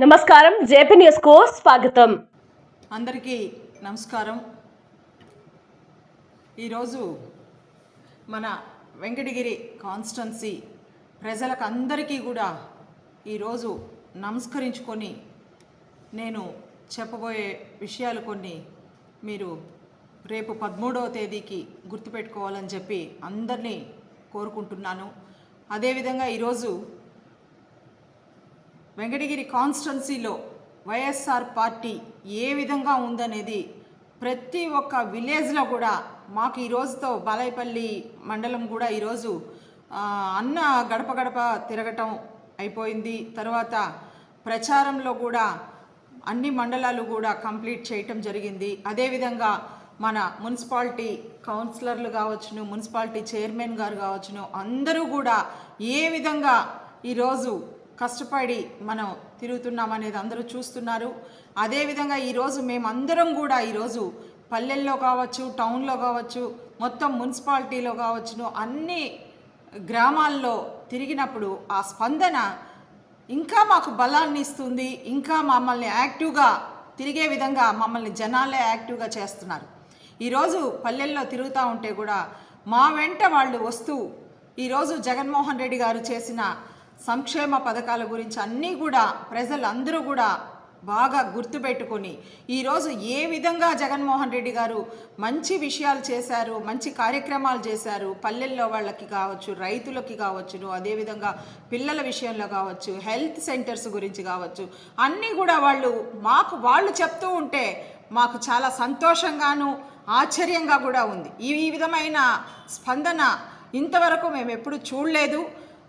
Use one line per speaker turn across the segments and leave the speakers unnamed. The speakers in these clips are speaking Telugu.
నమస్కారం జేపీ న్యూస్కు స్వాగతం.
అందరికీ నమస్కారం. ఈరోజు మన వెంకటగిరి కాన్స్టన్సీ ప్రజలకు అందరికీ కూడా ఈరోజు నమస్కరించుకొని నేను చెప్పబోయే విషయాలు కొన్ని మీరు రేపు పదమూడవ తేదీకి గుర్తుపెట్టుకోవాలని చెప్పి అందరినీ కోరుకుంటున్నాను. అదేవిధంగా ఈరోజు వెంకటగిరి కాన్స్టన్సీలో వైఎస్ఆర్ పార్టీ ఏ విధంగా ఉందనేది ప్రతి ఒక్క విలేజ్లో కూడా మాకు ఈ రోజుతో బాలాయపల్లి మండలం కూడా ఈరోజు అన్న గడప గడప తిరగటం అయిపోయింది. తర్వాత ప్రచారంలో కూడా అన్ని మండలాలు కూడా కంప్లీట్ చేయటం జరిగింది. అదేవిధంగా మన మున్సిపాలిటీ కౌన్సిలర్లు కావచ్చును మున్సిపాలిటీ చైర్మన్ గారు కావచ్చును అందరూ కూడా ఏ విధంగా ఈరోజు కష్టపడి మనం తిరుగుతున్నాం అనేది అందరూ చూస్తున్నారు. అదేవిధంగా ఈరోజు మేమందరం కూడా ఈరోజు పల్లెల్లో కావచ్చు టౌన్లో కావచ్చు మొత్తం మున్సిపాలిటీలో కావచ్చును అన్ని గ్రామాల్లో తిరిగినప్పుడు ఆ స్పందన ఇంకా మాకు బలాన్ని ఇస్తుంది ఇంకా మమ్మల్ని యాక్టివ్గా తిరిగే విధంగా మమ్మల్ని జనాలే యాక్టివ్గా చేస్తున్నారు. ఈరోజు పల్లెల్లో తిరుగుతూ ఉంటే కూడా మా వెంట వాళ్ళు వస్తూ ఈరోజు జగన్మోహన్ రెడ్డి గారు చేసిన సంక్షేమ పథకాల గురించి అన్నీ కూడా ప్రజలందరూ కూడా బాగా గుర్తుపెట్టుకొని ఈరోజు ఏ విధంగా జగన్మోహన్ రెడ్డి గారు మంచి విషయాలు చేశారు మంచి కార్యక్రమాలు చేశారు పల్లెల్లో వాళ్ళకి కావచ్చు రైతులకి కావచ్చును అదేవిధంగా పిల్లల విషయంలో కావచ్చు హెల్త్ సెంటర్స్ గురించి కావచ్చు అన్నీ కూడా వాళ్ళు మాకు వాళ్ళు చెప్తూ ఉంటే మాకు చాలా సంతోషంగాను ఆశ్చర్యంగా కూడా ఉంది. ఈ ఈ విధమైన స్పందన ఇంతవరకు మేము ఎప్పుడు చూడలేదు.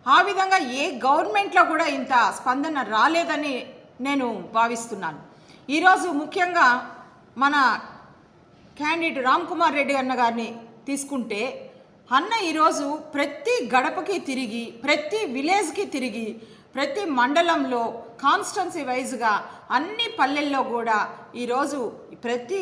ఆ విధంగా ఏ గవర్నమెంట్లో కూడా ఇంత స్పందన రాలేదని నేను భావిస్తున్నాను. ఈరోజు ముఖ్యంగా మన క్యాండిడేట్ రామ్ కుమార్ రెడ్డి అన్న గారిని తీసుకుంటే అన్న ఈరోజు ప్రతి గడపకి తిరిగి ప్రతి విలేజ్కి తిరిగి ప్రతి మండలంలో కాన్స్టన్సీ వైజ్గా అన్ని పల్లెల్లో కూడా ఈరోజు ప్రతి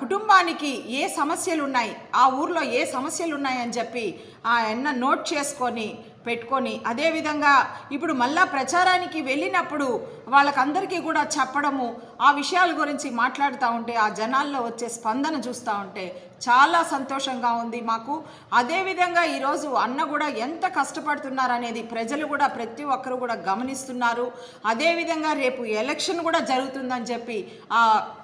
కుటుంబానికి ఏ సమస్యలు ఉన్నాయి ఆ ఊర్లో ఏ సమస్యలు ఉన్నాయని చెప్పి ఆ అన్న నోట్ చేసుకొని పెట్టుకొని అదేవిధంగా ఇప్పుడు మళ్ళా ప్రచారానికి వెళ్ళినప్పుడు వాళ్ళకందరికీ కూడా చెప్పడము ఆ విషయాల గురించి మాట్లాడుతూ ఉంటే ఆ జనాల్లో వచ్చే స్పందన చూస్తూ ఉంటే చాలా సంతోషంగా ఉంది మాకు. అదేవిధంగా ఈరోజు అన్న కూడా ఎంత కష్టపడుతున్నారు అనేది ప్రజలు కూడా ప్రతి ఒక్కరు కూడా గమనిస్తున్నారు. అదేవిధంగా రేపు ఎలక్షన్ కూడా జరుగుతుందని చెప్పి ఆ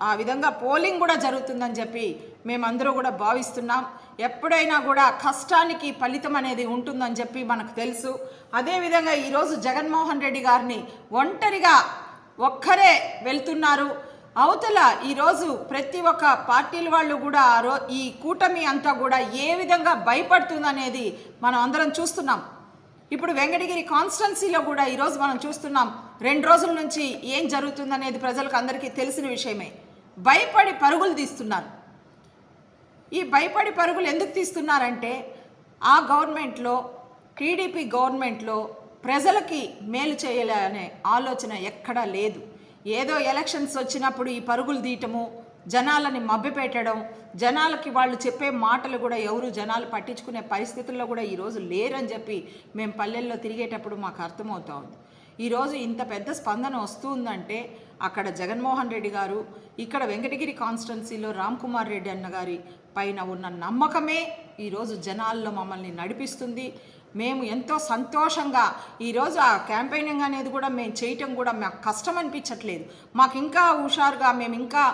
ఆ విధంగా పోలింగ్ కూడా జరుగుతుందని చెప్పి మేమందరూ కూడా భావిస్తున్నాం. ఎప్పుడైనా కూడా కష్టానికి ఫలితం అనేది ఉంటుందని చెప్పి మనకు తెలుసు. అదేవిధంగా ఈరోజు జగన్మోహన్ రెడ్డి గారిని ఒంటరిగా ఒక్కరే వెళ్తున్నారు. అవతల ఈరోజు ప్రతి ఒక్క పార్టీల వాళ్ళు కూడా ఆ రో ఈ కూటమి అంతా కూడా ఏ విధంగా భయపడుతుందనేది మనం అందరం చూస్తున్నాం. ఇప్పుడు వెంకటగిరి కాన్స్టెన్సీలో కూడా ఈరోజు మనం చూస్తున్నాం. రెండు రోజుల నుంచి ఏం జరుగుతుందనేది ప్రజలకు అందరికీ తెలిసిన విషయమే. భయపడి పరుగులు తీస్తున్నారు. ఈ భయపడి పరుగులు ఎందుకు తీస్తున్నారంటే ఆ గవర్నమెంట్లో టీడీపీ గవర్నమెంట్లో ప్రజలకి మేలు చేయాలి అనే ఆలోచన ఎక్కడా లేదు. ఏదో ఎలక్షన్స్ వచ్చినప్పుడు ఈ పరుగులు తీయటము జనాలని మభ్యపెట్టడం జనాలకి వాళ్ళు చెప్పే మాటలు కూడా ఎవరు జనాలు పట్టించుకునే పరిస్థితుల్లో కూడా ఈరోజు లేరని చెప్పి మేము పల్లెల్లో తిరిగేటప్పుడు మాకు అర్థమవుతా ఉంది. ఈరోజు ఇంత పెద్ద స్పందన వస్తుందంటే అక్కడ జగన్మోహన్ రెడ్డి గారు ఇక్కడ వెంకటగిరి కాన్స్టిట్యున్సీలో రామ్ కుమార్ రెడ్డి అన్న గారి పైన ఉన్న నమ్మకమే ఈరోజు జనాల్లో మమ్మల్ని నడిపిస్తుంది. మేము ఎంతో సంతోషంగా ఈరోజు ఆ క్యాంపెయినింగ్ అనేది కూడా మేము చేయటం కూడా మాకు కష్టం అనిపించట్లేదు. మాకు ఇంకా హుషారుగా మేము ఇంకా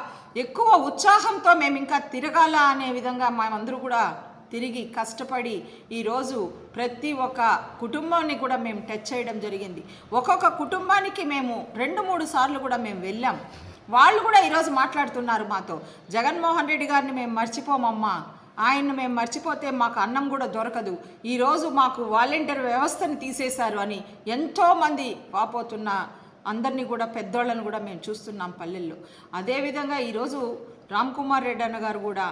ఎక్కువ ఉత్సాహంతో మేము ఇంకా తిరగాల అనే విధంగా మేమందరూ కూడా తిరిగి కష్టపడి ఈరోజు ప్రతి ఒక్క కుటుంబాన్ని కూడా మేము టచ్ చేయడం జరిగింది. ఒక్కొక్క కుటుంబానికి మేము రెండు మూడు సార్లు కూడా మేము వెళ్ళాం. వాళ్ళు కూడా ఈరోజు మాట్లాడుతున్నారు మాతో. జగన్మోహన్ రెడ్డి గారిని మేము మర్చిపోమమ్మా. ఆయన్ను మేము మర్చిపోతే మాకు అన్నం కూడా దొరకదు. ఈరోజు మాకు వాలంటీర్ వ్యవస్థను తీసేశారు అని ఎంతోమంది వాపోతున్న అందరినీ కూడా పెద్దోళ్ళని కూడా మేము చూస్తున్నాం పల్లెల్లో. అదేవిధంగా ఈరోజు రామ్ కుమార్ రెడ్డి అన్న గారు కూడా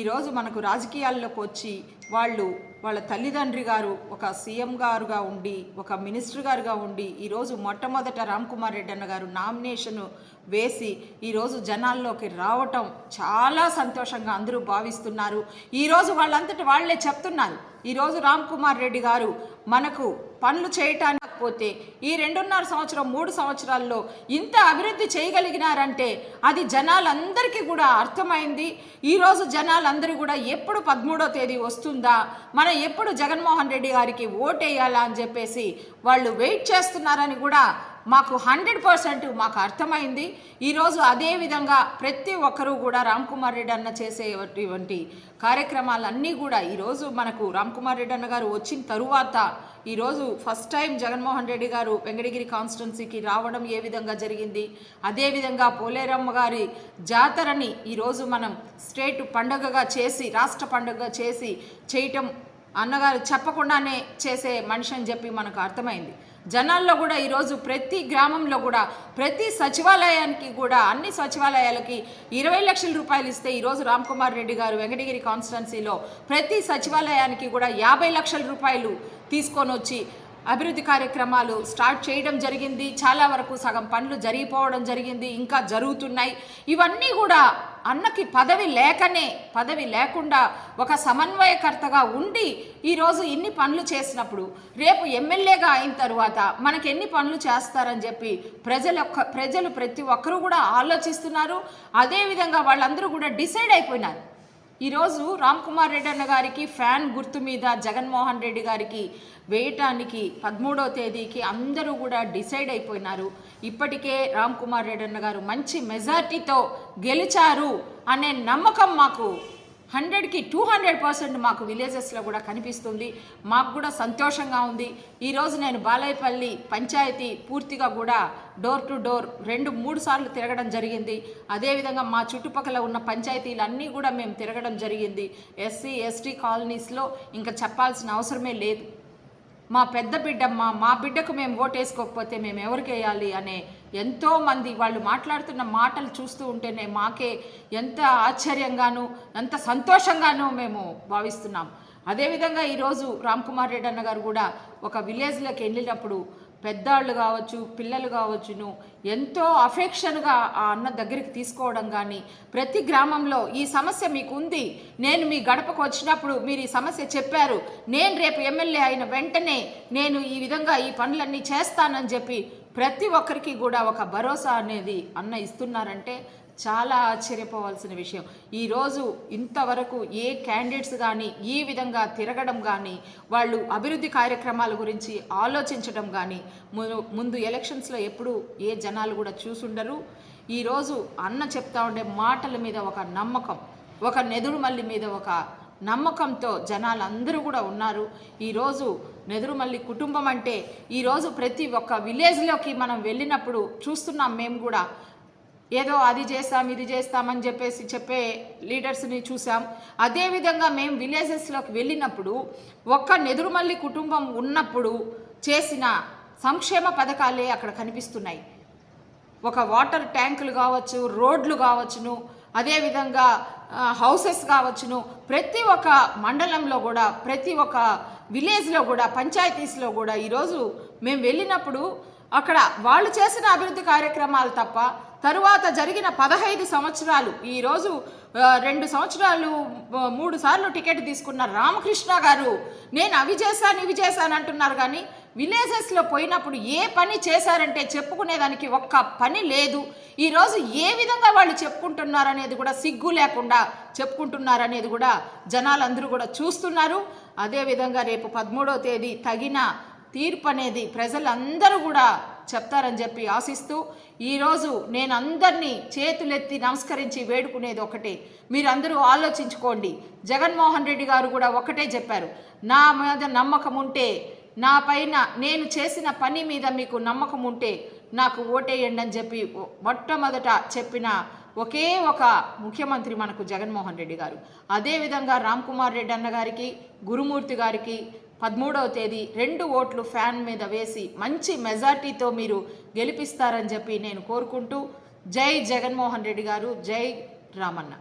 ఈరోజు మనకు రాజకీయాల్లోకి వచ్చి వాళ్ళు వాళ్ళ తల్లిదండ్రి గారు ఒక సీఎం గారుగా ఉండి ఒక మినిస్టర్ గారుగా ఉండి ఈరోజు మొట్టమొదట రామ్ కుమార్ రెడ్డి అన్న గారు నామినేషన్ వేసి ఈరోజు జనాల్లోకి రావటం చాలా సంతోషంగా అందరూ భావిస్తున్నారు. ఈరోజు వాళ్ళంతటి వాళ్ళే చెప్తున్నారు. ఈరోజు రామ్ కుమార్ రెడ్డి గారు మనకు పనులు చేయటానికి పోతే ఈ రెండున్నర సంవత్సరం మూడు సంవత్సరాల్లో ఇంత అభివృద్ధి చేయగలిగినారంటే అది జనాలందరికీ కూడా అర్థమైంది. ఈరోజు జనాలందరూ కూడా ఎప్పుడు పదమూడో తేదీ వస్తుందా? మనం ఎప్పుడు జగన్మోహన్ రెడ్డి గారికి ఓటేయాలా అని చెప్పేసి వాళ్ళు వెయిట్ చేస్తున్నారని కూడా మాకు హండ్రెడ్ పర్సెంట్ మాకు అర్థమైంది. ఈరోజు అదే విధంగా ప్రతి ఒక్కరూ కూడా రామ్ కుమార్ రెడ్డి అన్న చేసేటువంటి కార్యక్రమాలన్నీ కూడా ఈరోజు మనకు రామ్ కుమార్ రెడ్డి అన్న గారు వచ్చిన తరువాత ఈరోజు ఫస్ట్ టైం జగన్మోహన్ రెడ్డి గారు వెంకటగిరి కాన్స్టిట్యున్సీకి రావడం ఏ విధంగా జరిగింది. అదేవిధంగా పోలేరమ్మ గారి జాతరని ఈరోజు మనం స్టేట్ పండగగా చేసి రాష్ట్ర పండుగగా చేసి చేయటం అన్నగారు చెప్పకుండానే చేసే మనిషి అని చెప్పి మనకు అర్థమైంది. జనాల్లో కూడా ఈరోజు ప్రతి గ్రామంలో కూడా ప్రతి సచివాలయానికి కూడా అన్ని సచివాలయాలకి ఇరవై లక్షల రూపాయలు ఇస్తే ఈరోజు రామ్ కుమార్ రెడ్డి గారు వెంకటగిరి కాన్స్టిట్యున్సీలో ప్రతి సచివాలయానికి కూడా యాభై లక్షల రూపాయలు తీసుకొని వచ్చి అభివృద్ధి కార్యక్రమాలు స్టార్ట్ చేయడం జరిగింది. చాలా వరకు సగం పనులు జరిగిపోవడం జరిగింది. ఇంకా జరుగుతున్నాయి. ఇవన్నీ కూడా అన్నకి పదవి లేకనే పదవి లేకుండా ఒక సమన్వయకర్తగా ఉండి ఈరోజు ఇన్ని పనులు చేసినప్పుడు రేపు ఎమ్మెల్యేగా అయిన తర్వాత మనకి ఎన్ని పనులు చేస్తారని చెప్పి ప్రజల ఒక్క- ప్రజలు ప్రతి ఒక్కరూ కూడా ఆలోచిస్తున్నారు. అదేవిధంగా వాళ్ళందరూ కూడా డిసైడ్ అయిపోయినారు. ఈరోజు రామ్ కుమార్ రెడ్డి అన్న గారికి ఫ్యాన్ గుర్తు మీద జగన్మోహన్ రెడ్డి గారికి వేయటానికి పదమూడవ తేదీకి అందరూ కూడా డిసైడ్ అయిపోయినారు. ఇప్పటికే రామ్ కుమార్ రెడ్డి అన్న గారు మంచి మెజార్టీతో గెలిచారు అనే నమ్మకం మాకు హండ్రెడ్కి టూ హండ్రెడ్ పర్సెంట్ మాకు విలేజెస్లో కూడా కనిపిస్తుంది. మాకు కూడా సంతోషంగా ఉంది. ఈరోజు నేను బాలాయపల్లి పంచాయతీ పూర్తిగా కూడా డోర్ టు డోర్ రెండు మూడు సార్లు తిరగడం జరిగింది. అదేవిధంగా మా చుట్టుపక్కల ఉన్న పంచాయతీలన్నీ కూడా మేము తిరగడం జరిగింది. ఎస్సీ ఎస్టీ కాలనీస్లో ఇంకా చెప్పాల్సిన అవసరమే లేదు. మా పెద్ద బిడ్డమ్మ మా బిడ్డకు మేము ఓటేసుకోకపోతే మేము ఎవరికి వేయాలి అనే ఎంతోమంది వాళ్ళు మాట్లాడుతున్న మాటలు చూస్తూ ఉంటేనే మాకే ఎంత ఆశ్చర్యంగాను ఎంత సంతోషంగానూ మేము భావిస్తున్నాం. అదేవిధంగా ఈరోజు రామ్ కుమార్ రెడ్డి అన్న గారు కూడా ఒక విలేజ్లోకి వెళ్ళినప్పుడు పెద్దవాళ్ళు కావచ్చు పిల్లలు కావచ్చును ఎంతో అఫెక్షన్గా ఆ అన్న దగ్గరికి తీసుకోవడం కానీ ప్రతి గ్రామంలో ఈ సమస్య మీకు ఉంది నేను మీ గడపకు వచ్చినప్పుడు మీరు ఈ సమస్య చెప్పారు నేను రేపు ఎమ్మెల్యే అయిన వెంటనే నేను ఈ విధంగా ఈ పనులన్నీ చేస్తానని చెప్పి ప్రతి ఒక్కరికి కూడా ఒక భరోసా అనేది అన్న ఇస్తున్నారంటే చాలా ఆశ్చర్యపోవాల్సిన విషయం. ఈరోజు ఇంతవరకు ఏ క్యాండిడేట్స్ కానీ ఈ విధంగా తిరగడం కానీ వాళ్ళు అభివృద్ధి కార్యక్రమాల గురించి ఆలోచించడం కానీ ము- ముందు ఎలక్షన్స్లో ఎప్పుడు ఏ జనాలు కూడా చూసుండరు. ఈరోజు అన్న చెప్తా ఉండే మాటల మీద ఒక నమ్మకం ఒక నెదురుమల్లి మీద ఒక నమ్మకంతో జనాలు అందరూ కూడా ఉన్నారు. ఈరోజు నెదురుమల్లి కుటుంబం అంటే ఈరోజు ప్రతి ఒక్క విలేజ్లోకి మనం వెళ్ళినప్పుడు చూస్తున్నాం మేము కూడా. ఏదో అది చేస్తాం ఇది చేస్తామని చెప్పేసి చెప్పే లీడర్స్ని చూసాం. అదేవిధంగా మేము విలేజెస్లోకి వెళ్ళినప్పుడు ఒక్క నెదురుమల్లి కుటుంబం ఉన్నప్పుడు చేసిన సంక్షేమ పథకాలే అక్కడ కనిపిస్తున్నాయి. ఒక వాటర్ ట్యాంకులు కావచ్చు రోడ్లు కావచ్చును. అదేవిధంగా హౌసెస్ కావచ్చును. ప్రతి ఒక్క మండలంలో కూడా ప్రతి ఒక్క విలేజ్లో కూడా పంచాయతీస్లో కూడా ఈరోజు మేము వెళ్ళినప్పుడు అక్కడ వాళ్ళు చేసిన అభివృద్ధి కార్యక్రమాలు తప్ప తరువాత జరిగిన పదహైదు సంవత్సరాలు ఈరోజు రెండు సంవత్సరాలు మూడు సార్లు టికెట్ తీసుకున్న రామకృష్ణ గారు నేను అవి చేశాను ఇవి చేశాను అంటున్నారు. కానీ విలేజెస్లో పోయినప్పుడు ఏ పని చేశారంటే చెప్పుకునేదానికి ఒక్క పని లేదు. ఈరోజు ఏ విధంగా వాళ్ళు చెప్పుకుంటున్నారు అనేది కూడా సిగ్గు లేకుండా చెప్పుకుంటున్నారనేది కూడా జనాలందరూ కూడా చూస్తున్నారు. అదేవిధంగా రేపు పదమూడవ తేదీ తగిన తీర్పు అనేది ప్రజలందరూ కూడా చెప్తారని చెప్పి ఆశిస్తూ ఈరోజు నేను అందరినీ చేతులెత్తి నమస్కరించి వేడుకునేది ఒకటే. మీరందరూ ఆలోచించుకోండి. జగన్మోహన్ రెడ్డి గారు కూడా ఒకటే చెప్పారు. నా మీద నమ్మకం ఉంటే నా పైన నేను చేసిన పని మీద మీకు నమ్మకం ఉంటే నాకు ఓటేయండి అని చెప్పి మొట్టమొదట చెప్పిన ఒకే ఒక ముఖ్యమంత్రి మనకు జగన్మోహన్ రెడ్డి గారు. అదేవిధంగా రామ్ కుమార్ రెడ్డి అన్న గారికి గురుమూర్తి గారికి పదమూడవ తేదీ రెండు ఓట్లు ఫ్యాన్ మీద వేసి మంచి మెజార్టీతో మీరు గెలిపిస్తారని చెప్పి నేను కోరుకుంటూ జై జగన్మోహన్ రెడ్డి గారు జై రామన్న.